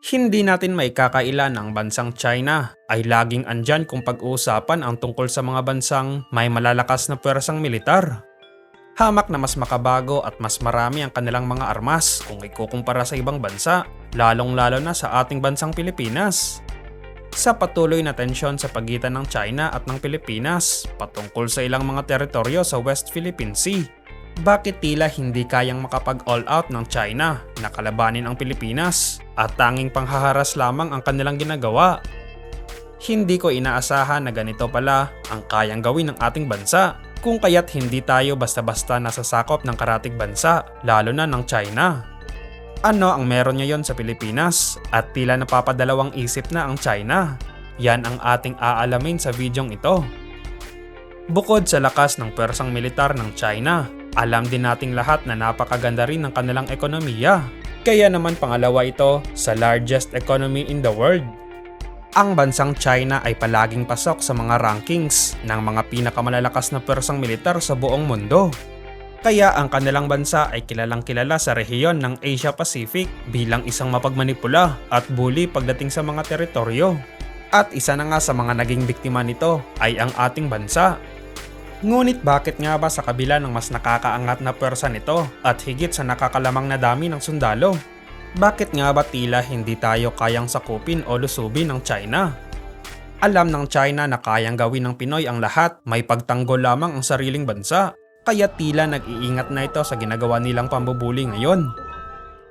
Hindi natin may kakailan ang bansang China ay laging andyan kung pag-uusapan ang tungkol sa mga bansang may malalakas na pwersang militar. Hamak na mas makabago at mas marami ang kanilang mga armas kung ikukumpara sa ibang bansa, lalong-lalo na sa ating bansang Pilipinas. Sa patuloy na tensyon sa pagitan ng China at ng Pilipinas patungkol sa ilang mga teritoryo sa West Philippine Sea, bakit tila hindi kayang makapag-all out ng China na kalabanin ang Pilipinas at tanging panghaharas lamang ang kanilang ginagawa? Hindi ko inaasahan na ganito pala ang kayang gawin ng ating bansa kung kaya't hindi tayo basta-basta nasasakop ng karatig bansa lalo na ng China. Ano ang meron ngayon sa Pilipinas at tila napapadalawang isip na ang China? Yan ang ating aalamin sa videong ito. Bukod sa lakas ng pwersang militar ng China, alam din nating lahat na napakaganda rin ng kanilang ekonomiya. Kaya naman pangalawa ito sa largest economy in the world. Ang bansang China ay palaging pasok sa mga rankings ng mga pinakamalalakas na pwersang militar sa buong mundo. Kaya ang kanilang bansa ay kilalang kilala sa rehiyon ng Asia Pacific bilang isang mapagmanipula at bully pagdating sa mga teritoryo. At isa na nga sa mga naging biktima nito ay ang ating bansa Ngunit bakit nga ba sa kabila ng mas nakakaangat na pwersa nito at higit sa nakakalamang na dami ng sundalo? Bakit nga ba tila hindi tayo kayang sakupin o lusubin ng China? Alam ng China na kayang gawin ng Pinoy ang lahat, may pagtanggol lamang ang sariling bansa. Kaya tila nag-iingat na ito sa ginagawa nilang pambubuli ngayon.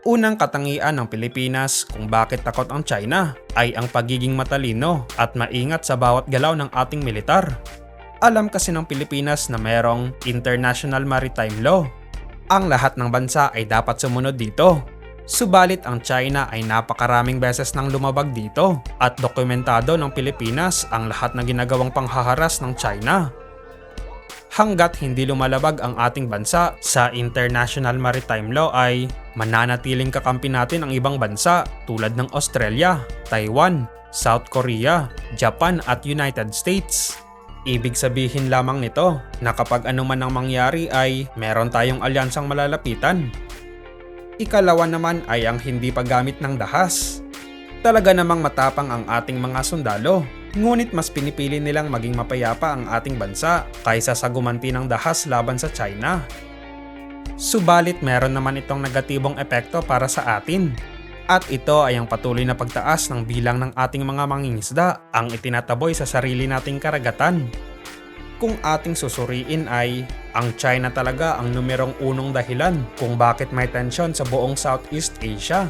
Unang katangian ng Pilipinas kung bakit takot ang China ay ang pagiging matalino at maingat sa bawat galaw ng ating militar. Alam kasi ng Pilipinas na mayroong International Maritime Law. Ang lahat ng bansa ay dapat sumunod dito. Subalit ang China ay napakaraming beses nang lumabag dito at dokumentado ng Pilipinas ang lahat ng ginagawang panghaharas ng China. Hanggat hindi lumalabag ang ating bansa sa International Maritime Law ay mananatiling kakampi natin ang ibang bansa tulad ng Australia, Taiwan, South Korea, Japan at United States. Ibig sabihin lamang nito na kapag anuman ang mangyari ay meron tayong alyansang malalapitan. Ikalawa naman ay ang hindi paggamit ng dahas. Talaga namang matapang ang ating mga sundalo, ngunit mas pinipili nilang maging mapayapa ang ating bansa kaysa sa gumanti ng dahas laban sa China. Subalit meron naman itong negatibong epekto para sa atin at ito ay ang patuloy na pagtaas ng bilang ng ating mga mangingisda ang itinataboy sa sarili nating karagatan. Kung ating susuriin ay ang China talaga ang numerong unong dahilan kung bakit may tensyon sa buong Southeast Asia.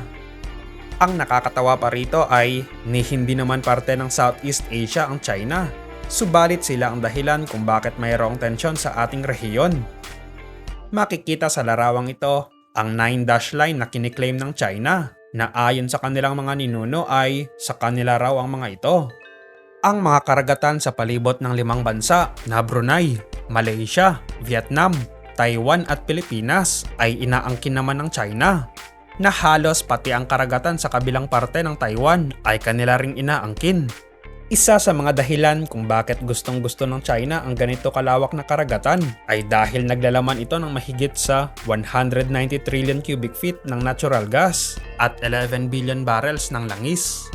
Ang nakakatawa pa rito ay ni hindi naman parte ng Southeast Asia ang China. Subalit sila ang dahilan kung bakit mayroong tensyon sa ating rehiyon. Makikita sa larawang ito ang 9 dash line na kiniklaim ng China na ayon sa kanilang mga ninuno ay sa kanila raw ang mga ito. Ang mga karagatan sa palibot ng limang bansa na Brunei, Malaysia, Vietnam, Taiwan at Pilipinas ay inaangkin naman ng China na halos pati ang karagatan sa kabilang parte ng Taiwan ay kanila ring inaangkin. Isa sa mga dahilan kung bakit gustong gusto ng China ang ganito kalawak na karagatan ay dahil naglalaman ito ng mahigit sa 190 trillion cubic feet ng natural gas at 11 billion barrels ng langis.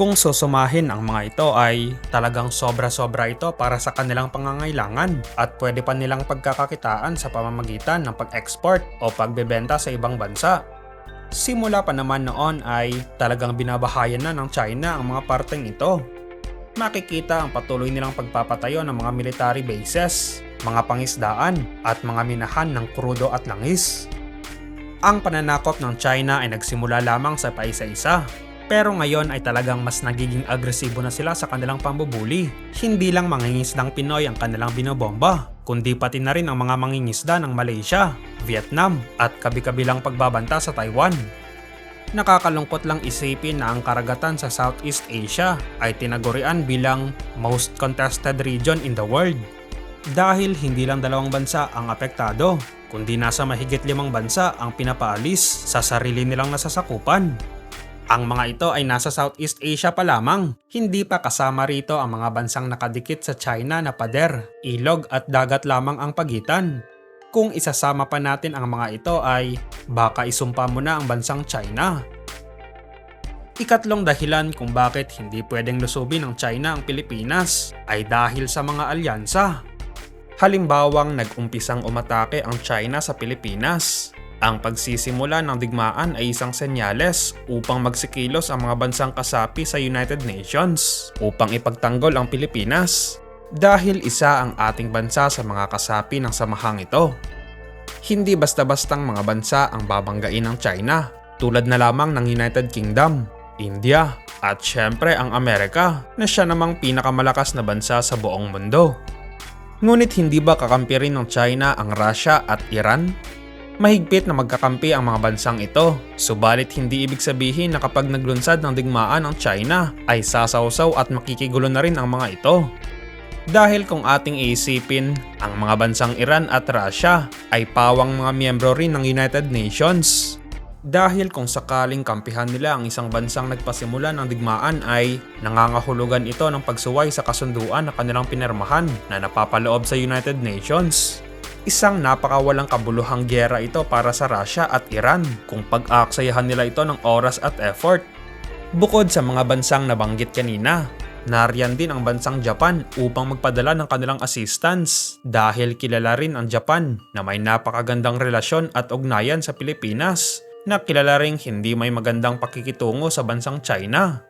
Kung susumahin ang mga ito ay talagang sobra-sobra ito para sa kanilang pangangailangan at pwede pa nilang pagkakakitaan sa pamamagitan ng pag-export o pagbebenta sa ibang bansa. Simula pa naman noon ay talagang binabahayan na ng China ang mga parteng ito makikita ang patuloy nilang pagpapatayo ng mga military bases, mga pangisdaan at mga minahan ng krudo at langis. Ang pananakop ng China ay nagsimula lamang sa paisa-isa pero ngayon ay talagang mas nagiging agresibo na sila sa kanilang pambubuli. Hindi lang mangingisdang Pinoy ang kanilang binobomba, kundi pati na rin ang mga mangingisda ng Malaysia, Vietnam at kabi-kabilang pagbabanta sa Taiwan. Nakakalungkot lang isipin na ang karagatan sa Southeast Asia ay tinagurian bilang most contested region in the world. Dahil hindi lang dalawang bansa ang apektado, kundi nasa mahigit limang bansa ang pinapaalis sa sarili nilang nasasakupan. Ang mga ito ay nasa Southeast Asia pa lamang, hindi pa kasama rito ang mga bansang nakadikit sa China na pader, ilog at dagat lamang ang pagitan. Kung isasama pa natin ang mga ito ay baka isumpa mo na ang bansang China. Ikatlong dahilan kung bakit hindi pwedeng lusubin ng China ang Pilipinas ay dahil sa mga alyansa. Halimbawang nag-umpisang umatake ang China sa Pilipinas. Ang pagsisimula ng digmaan ay isang senyales upang magsikilos ang mga bansang kasapi sa United Nations upang ipagtanggol ang Pilipinas dahil isa ang ating bansa sa mga kasapi ng samahang ito. Hindi basta-bastang mga bansa ang babanggain ng China tulad na lamang ng United Kingdom, India at syempre ang Amerika na siya namang pinakamalakas na bansa sa buong mundo. Ngunit hindi ba kakampi rin ng China ang Russia at Iran? Mahigpit na magkakampi ang mga bansang ito, subalit hindi ibig sabihin na kapag naglunsad ng digmaan ang China ay sasawsaw at makikigulo na rin ang mga ito. Dahil kung ating iisipin, ang mga bansang Iran at Russia ay pawang mga miyembro rin ng United Nations. Dahil kung sakaling kampihan nila ang isang bansang nagpasimula ng digmaan ay nangangahulugan ito ng pagsuway sa kasunduan na kanilang pinirmahan na napapaloob sa United Nations. Isang napakawalang kabuluhang gyera ito para sa Russia at Iran kung pag-aaksayahan nila ito ng oras at effort. Bukod sa mga bansang nabanggit kanina, nariyan din ang bansang Japan upang magpadala ng kanilang assistance dahil kilala rin ang Japan na may napakagandang relasyon at ugnayan sa Pilipinas na kilala ring hindi may magandang pakikitungo sa bansang China.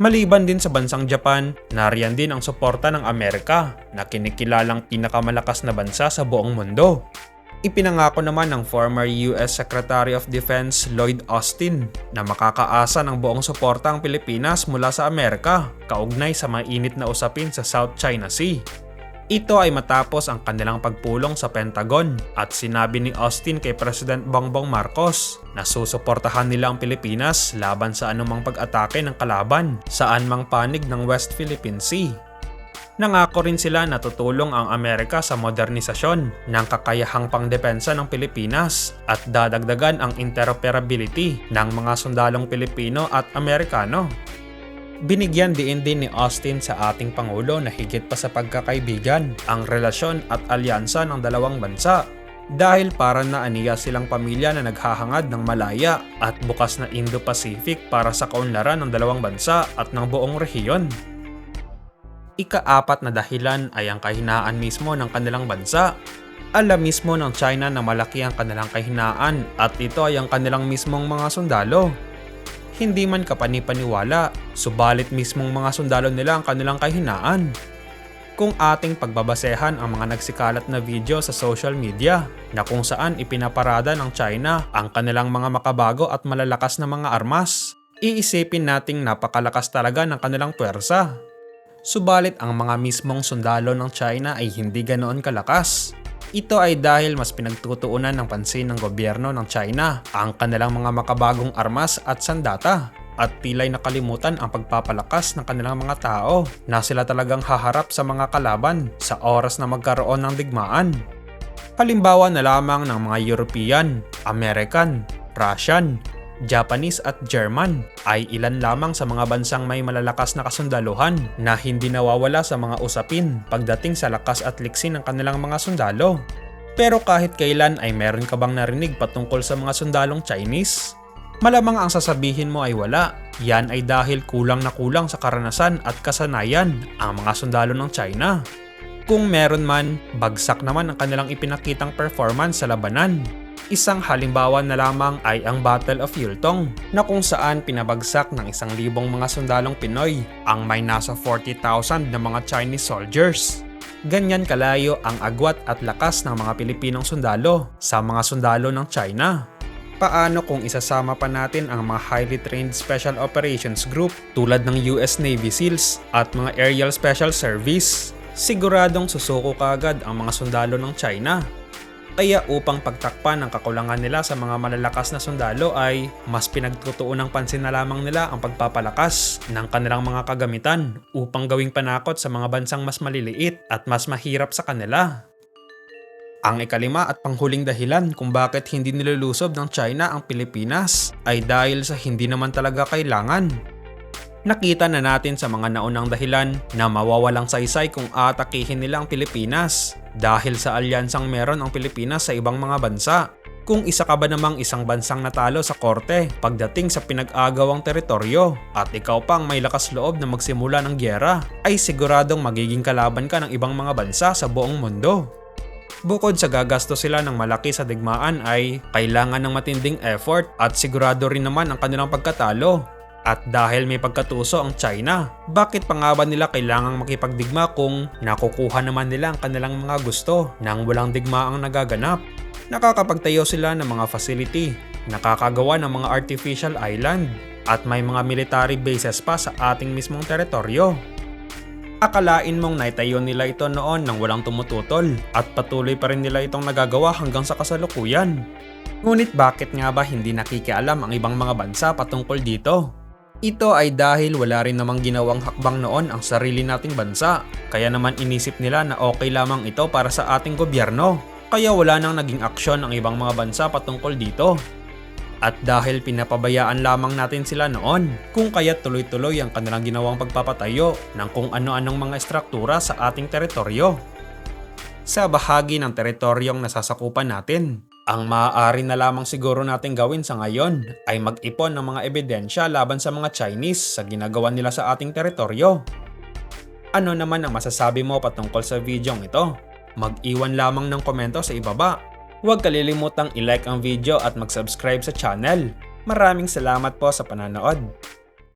Maliban din sa bansang Japan, nariyan din ang suporta ng Amerika na kinikilalang pinakamalakas na bansa sa buong mundo. Ipinangako naman ng former US Secretary of Defense Lloyd Austin na makakaasa ng buong suporta ang Pilipinas mula sa Amerika kaugnay sa mainit na usapin sa South China Sea. Ito ay matapos ang kanilang pagpulong sa Pentagon at sinabi ni Austin kay President Bongbong Marcos na susuportahan nila ang Pilipinas laban sa anumang pag-atake ng kalaban saan mang panig ng West Philippine Sea. Nangako rin sila na tutulong ang Amerika sa modernisasyon ng kakayahang pangdepensa ng Pilipinas at dadagdagan ang interoperability ng mga sundalong Pilipino at Amerikano Binigyan diin din ni Austin sa ating Pangulo na higit pa sa pagkakaibigan ang relasyon at alyansa ng dalawang bansa dahil para na aniya silang pamilya na naghahangad ng malaya at bukas na Indo-Pacific para sa kaunlaran ng dalawang bansa at ng buong rehiyon. Ikaapat na dahilan ay ang kahinaan mismo ng kanilang bansa. Alam mismo ng China na malaki ang kanilang kahinaan at ito ay ang kanilang mismong mga sundalo hindi man kapanipaniwala, subalit mismong mga sundalo nila ang kanilang kahinaan. Kung ating pagbabasehan ang mga nagsikalat na video sa social media na kung saan ipinaparada ng China ang kanilang mga makabago at malalakas na mga armas, iisipin nating napakalakas talaga ng kanilang puwersa. Subalit ang mga mismong sundalo ng China ay hindi ganoon kalakas ito ay dahil mas pinagtutuunan ng pansin ng gobyerno ng China ang kanilang mga makabagong armas at sandata at tilay nakalimutan ang pagpapalakas ng kanilang mga tao na sila talagang haharap sa mga kalaban sa oras na magkaroon ng digmaan. Halimbawa na lamang ng mga European, American, Russian, Japanese at German ay ilan lamang sa mga bansang may malalakas na kasundaluhan na hindi nawawala sa mga usapin pagdating sa lakas at liksi ng kanilang mga sundalo. Pero kahit kailan ay meron ka bang narinig patungkol sa mga sundalong Chinese? Malamang ang sasabihin mo ay wala. Yan ay dahil kulang na kulang sa karanasan at kasanayan ang mga sundalo ng China. Kung meron man, bagsak naman ang kanilang ipinakitang performance sa labanan Isang halimbawa na lamang ay ang Battle of Yultong na kung saan pinabagsak ng isang libong mga sundalong Pinoy ang may nasa 40,000 na mga Chinese soldiers. Ganyan kalayo ang agwat at lakas ng mga Pilipinong sundalo sa mga sundalo ng China. Paano kung isasama pa natin ang mga highly trained Special Operations Group tulad ng US Navy SEALs at mga Aerial Special Service? Siguradong susuko kagad ang mga sundalo ng China kaya upang pagtakpan ang kakulangan nila sa mga malalakas na sundalo ay mas pinagtutuon ng pansin na lamang nila ang pagpapalakas ng kanilang mga kagamitan upang gawing panakot sa mga bansang mas maliliit at mas mahirap sa kanila. Ang ikalima at panghuling dahilan kung bakit hindi nilulusob ng China ang Pilipinas ay dahil sa hindi naman talaga kailangan. Nakita na natin sa mga naunang dahilan na mawawalang saysay kung atakihin nila ang Pilipinas dahil sa alyansang meron ang Pilipinas sa ibang mga bansa. Kung isa ka ba namang isang bansang natalo sa korte pagdating sa pinag-agawang teritoryo at ikaw pang may lakas loob na magsimula ng gyera, ay siguradong magiging kalaban ka ng ibang mga bansa sa buong mundo. Bukod sa gagasto sila ng malaki sa digmaan ay kailangan ng matinding effort at sigurado rin naman ang kanilang pagkatalo. At dahil may pagkatuso ang China, bakit pa nga ba nila kailangang makipagdigma kung nakukuha naman nila ang kanilang mga gusto nang walang digmaang nagaganap? Nakakapagtayo sila ng mga facility, nakakagawa ng mga artificial island, at may mga military bases pa sa ating mismong teritoryo. Akalain mong naitayo nila ito noon nang walang tumututol at patuloy pa rin nila itong nagagawa hanggang sa kasalukuyan. Ngunit bakit nga ba hindi nakikialam ang ibang mga bansa patungkol dito? Ito ay dahil wala rin namang ginawang hakbang noon ang sarili nating bansa, kaya naman inisip nila na okay lamang ito para sa ating gobyerno. Kaya wala nang naging aksyon ang ibang mga bansa patungkol dito. At dahil pinapabayaan lamang natin sila noon, kung kaya tuloy-tuloy ang kanilang ginawang pagpapatayo ng kung ano-anong mga estruktura sa ating teritoryo. Sa bahagi ng teritoryong nasasakupan natin, ang maaari na lamang siguro natin gawin sa ngayon ay mag-ipon ng mga ebidensya laban sa mga Chinese sa ginagawa nila sa ating teritoryo. Ano naman ang masasabi mo patungkol sa videong ito? Mag-iwan lamang ng komento sa ibaba Huwag kalilimutang i-like ang video at mag-subscribe sa channel. Maraming salamat po sa pananood.